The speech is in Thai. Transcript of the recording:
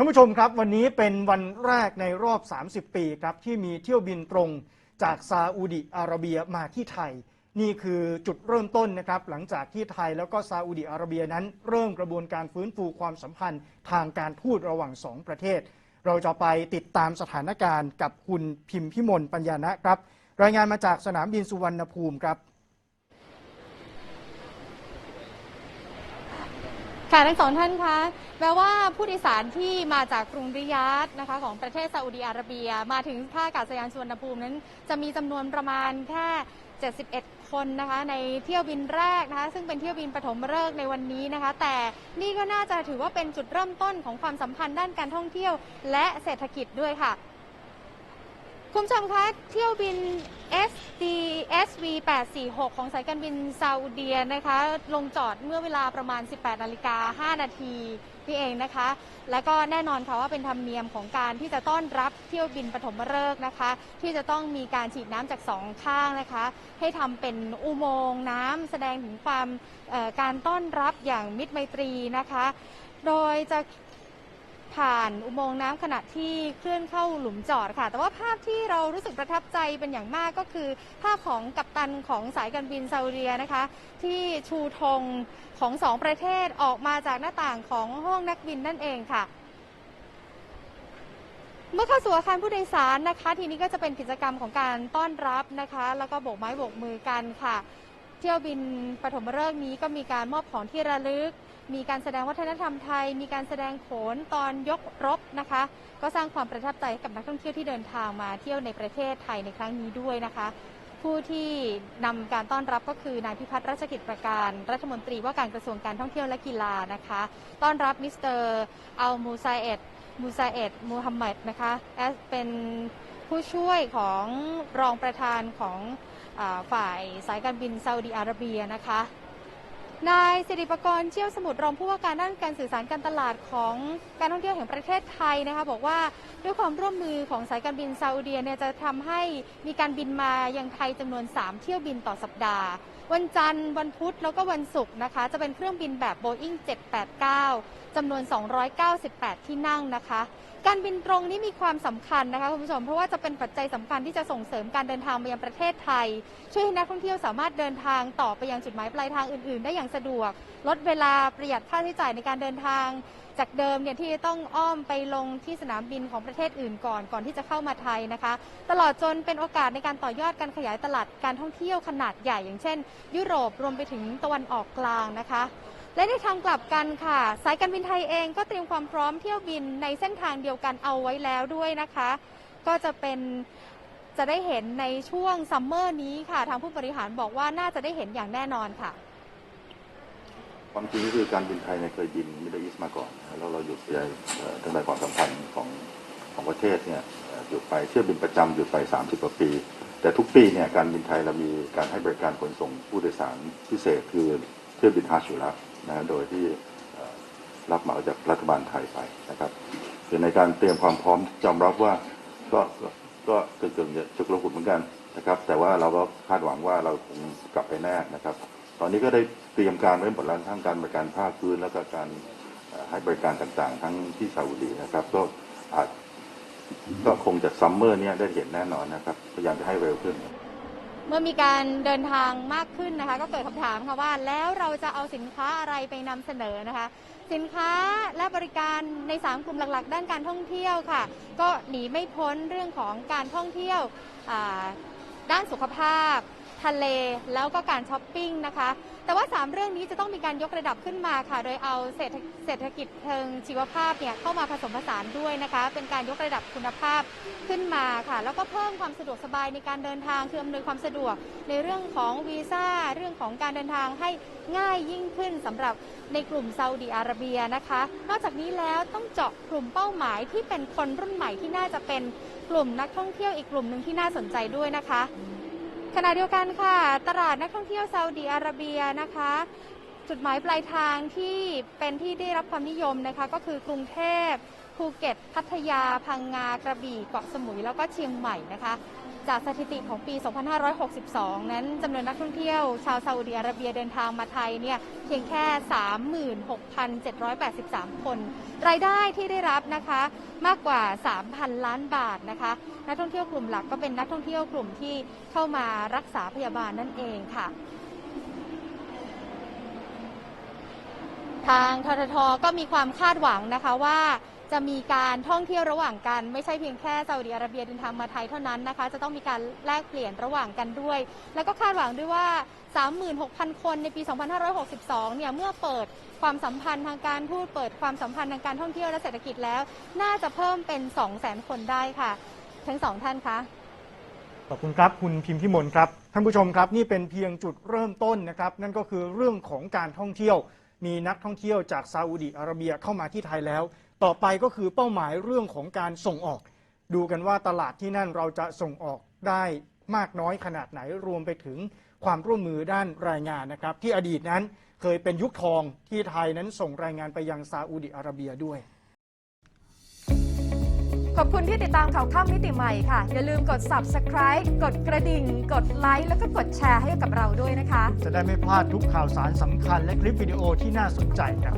ท่านผู้ชมครับวันนี้เป็นวันแรกในรอบ 30 ปีครับที่มีเที่ยวบินตรงจากซาอุดิอาระเบียมาที่ไทย นี่คือจุดเริ่มต้นนะครับหลังจากที่ไทยแล้วก็ซาอุดิอาระเบียนั้น เริ่มกระบวนการฟื้นฟูความสัมพันธ์ทางการทูตระหว่างสองประเทศ เราจะไปติดตามสถานการณ์กับคุณพิมพิมลปัญญานะครับ รายงานมาจากสนามบินสุวรรณภูมิครับ ค่ะทั้งสองท่านคะแม้ว่าผู้โดยสารที่มาจากกรุงริยาดนะคะของประเทศซาอุดีอาระเบีย มาถึงท่าอากาศยานสุวรรณภูมินั้น จะมีจำนวนประมาณแค่ 71 คนนะคะในเที่ยวบินแรกนะคะซึ่งเป็นเที่ยวบินปฐมฤกษ์ในวันนี้นะคะ แต่นี่ก็น่าจะถือว่าเป็นจุดเริ่มต้นของความสัมพันธ์ด้านการท่องเที่ยว และเศรษฐกิจด้วยค่ะ คุณผู้ชมคะเที่ยวบิน SD SV 846 ของสายการบินซาอุดีนะคะ ลงจอดเมื่อเวลาประมาณ 18นาฬิกา5นาทีนี่เองนะคะ แล้วก็แน่นอนค่ะว่าเป็นธรรมเนียมของการที่จะต้อนรับเที่ยวบินปฐมฤกษ์นะคะ ที่จะต้องมีการฉีดน้ำจากสองข้างนะคะ ให้ทำเป็นอุโมงค์น้ำแสดงถึงความการต้อนรับอย่างมิตรไมตรีนะคะ โดยจะ ผ่านอุโมงค์น้ำขณะที่เคลื่อนเข้าหลุมจอดค่ะ แต่ว่าภาพที่เรารู้สึกประทับใจเป็นอย่างมากก็คือ ภาพของกัปตันของสายการบินซาอุดิอานะคะ ที่ชูธงของสองประเทศออกมาจากหน้าต่างของห้องนักบินนั่นเองค่ะเมื่อเข้าสู่อาคารผู้โดยสารนะคะ ทีนี้ก็จะเป็นกิจกรรมของการต้อนรับนะคะ แล้วก็โบกไม้โบกมือกันค่ะ เที่ยวบินปฐมฤกษ์นี้ก็มีการมอบของที่ระลึก มีการแสดงวัฒนธรรมไทย มีการแสดงโขนตอนยกรบนะคะ ก็สร้างความประทับใจให้กับนักท่องเที่ยวที่เดินทางมาเที่ยวในประเทศไทยในครั้งนี้ด้วยนะคะ ผู้ที่นำการต้อนรับก็คือนายพิพัฒน์รัชกิจประการ รัฐมนตรีว่าการกระทรวงการท่องเที่ยวและกีฬานะคะ ต้อนรับมิสเตอร์อัลมูซาเอตมูซาเอตมูฮัมหมัดนะคะแอสเป็นผู้ช่วยของรองประธานของอฝ่ายสายการบินซาอุดีอาระเบียนะคะ นายสิริปกรณ์เชี่ยวสมุทรรองผู้ว่าการด้านการสื่อสารการตลาดของการท่องเที่ยวแห่งประเทศไทยนะคะบอกว่าด้วยความร่วมมือของสายการบินซาอุดีเนี่ยจะทำให้มีการบินมายังไทยจำนวน 3 เที่ยวบินต่อสัปดาห์ วันจันทร์ วันพุธแล้วก็วันศุกร์นะคะจะเป็นเครื่องบินแบบ Boeing 789จำนวน 298 ที่นั่งนะคะการบินตรงนี้มีความสำคัญนะคะคุณผู้ชมเพราะว่าจะเป็นปัจจัยสำคัญที่จะส่งเสริมการเดินทางไปยังประเทศไทย ช่วยให้นักท่องเที่ยวสามารถเดินทางต่อไปยังจุดหมายปลายทางอื่น ๆ ได้อย่างสะดวก ลดเวลาประหยัดค่าใช้จ่ายในการเดินทาง จากเดิมเนี่ยที่ต้องอ้อมไปลงที่สนามบินของประเทศอื่นก่อนก่อนที่จะเข้ามาไทยนะคะ ตลอดจนเป็นโอกาสในการต่อยอดการขยายตลาดการท่องเที่ยวขนาดใหญ่ อย่างเช่น ยุโรปรวมไปถึงตะวันออกกลางนะคะ และในทางกลับกันค่ะ สายการบินไทยเองก็เตรียมความพร้อมเที่ยวบินในเส้นทางเดียวกันเอาไว้แล้วด้วยนะคะ ก็จะเป็นจะได้เห็นในช่วงซัมเมอร์นี้ค่ะ ทางผู้บริหารบอกว่าน่าจะได้เห็นอย่างแน่นอนค่ะ ความจริงก็คือการบินไทยเนี่ยเคยบินมิดเดิลอีสมาก่อนนะแล้วเราหยุดไปเอ่อทางด้านความสัมพันธ์ของของประเทศเนี่ยหยุดไปเที่ยวบินประจำหยุดไป 30กว่าปี แต่ทุกปีเนี่ยการบินไทยเรามีการให้บริการขนส่งผู้โดยสารพิเศษคือ เที่ยวบินฮาชูแล้วนะโดยที่รับเหมาจากรัฐบาลไทยไปนะครับคือในการเตรียมความพร้อมยอมรับว่าก็ก็ก็เกินๆจะฉุกระหุกเหมือนกันนะครับ แต่ว่าเราก็คาดหวังว่าเราคงกลับไปแน่นะครับ ตอนนี้ก็ได้เตรียมการไว้หมดแล้วทั้งการบริการภาคพื้นแล้วก็การให้บริการต่างๆ ทั้งที่ซาอุดีนะครับ ก็อาจก็คงจะซัมเมอร์เนี้ยได้เห็นแน่นอนนะครับพยายามจะให้เร็วขึ้น เมื่อมีการเดินทางมากขึ้นนะคะ ก็เกิดคำถามค่ะว่าแล้วเราจะเอาสินค้าอะไรไปนำเสนอนะคะ สินค้าและบริการใน 3 กลุ่มหลัก ๆ ด้านการท่องเที่ยวค่ะ ก็หนีไม่พ้นเรื่องของการท่องเที่ยวด้านสุขภาพ ทะเล แล้วก็การช้อปปิ้งนะคะ แต่ว่า 3 เรื่องนี้จะต้องมีการยกระดับขึ้นมาค่ะ โดยเอาเศรษฐเศรษฐกิจเชิงชีวภาพเนี่ยเข้ามาผสมผสานด้วยนะคะ เป็นการยกระดับคุณภาพขึ้นมาค่ะ แล้วก็เพิ่มความสะดวกสบายในการเดินทางคืออำนวยความสะดวกในเรื่องของวีซ่าเรื่องของการเดินทางให้ง่ายยิ่งขึ้นสำหรับในกลุ่มซาอุดีอาระเบียนะคะ นอกจากนี้แล้วต้องเจาะกลุ่มเป้าหมายที่เป็นคนรุ่นใหม่ที่น่าจะเป็นกลุ่มนักท่องเที่ยวอีกกลุ่มหนึ่งที่น่าสนใจด้วยนะคะ ขณะเดียวกันค่ะ ตลาดนักท่องเที่ยวซาอุดีอาระเบียนะคะ จุดหมายปลายทางที่เป็นที่ได้รับความนิยมนะคะ ก็คือกรุงเทพภูเก็ต พัทยา พังงากระบี่เกาะสมุยแล้วก็เชียงใหม่นะคะ จากสถิติของปี 2562 นั้นจำนวนนักท่องเที่ยวชาวซาอุดิอาระเบียเดินทางมาไทยเนี่ยเพียงแค่ 36,783 คน รายได้ที่ได้รับนะคะมากกว่า 3,000 ล้านบาทนะคะนักท่องเที่ยวกลุ่มหลักก็เป็นนักท่องเที่ยวกลุ่มที่เข้ามารักษาพยาบาลนั่นเองค่ะทางทททก็มีความคาดหวังนะคะว่า จะมีการท่องเที่ยวระหว่างกันไม่ใช่เพียงแค่ซาอุดิอาระเบียเดินทางมาไทยเท่านั้นนะคะ จะต้องมีการแลกเปลี่ยนระหว่างกันด้วย แล้วก็คาดหวังด้วยว่า 36,000 คนในปี 2562 เนี่ยเมื่อเปิดความสัมพันธ์ทางการทูตเปิดความสัมพันธ์ทางการท่องเที่ยวและเศรษฐกิจแล้ว น่าจะเพิ่มเป็น 200,000 คนได้ค่ะ ทั้งสองท่านคะขอบคุณครับ คุณพิมพิมลครับ ท่านผู้ชมครับนี่เป็นเพียงจุดเริ่มต้นนะครับ นั่นก็คือเรื่องของการท่องเที่ยว มีนักท่องเที่ยวจากซาอุดิอาระเบียเข้ามาที่ไทยแล้ว ต่อไปก็คือเป้าหมายเรื่องของการส่งออก ดูกันว่าตลาดที่นั่นเราจะส่งออกได้มากน้อยขนาดไหนรวมไปถึงความร่วมมือด้านแรายงานนะครับ ที่อดีตนั้นเคยเป็นยุคทองที่ไทยนั้นส่งแรายงานไปยังซาอุดิอาระเบียด้วย ขอบคุณที่ติดตามข่าวค่ำมิติใหม่ค่ะ อย่าลืมกด subscribe กดกระดิ่ง กดไลค์แล้วก็กดแชร์ให้กับเราด้วยนะคะ จะได้ไม่พลาดทุกข่าวสารสำคัญและคลิปวิดีโอที่น่าสนใจครับ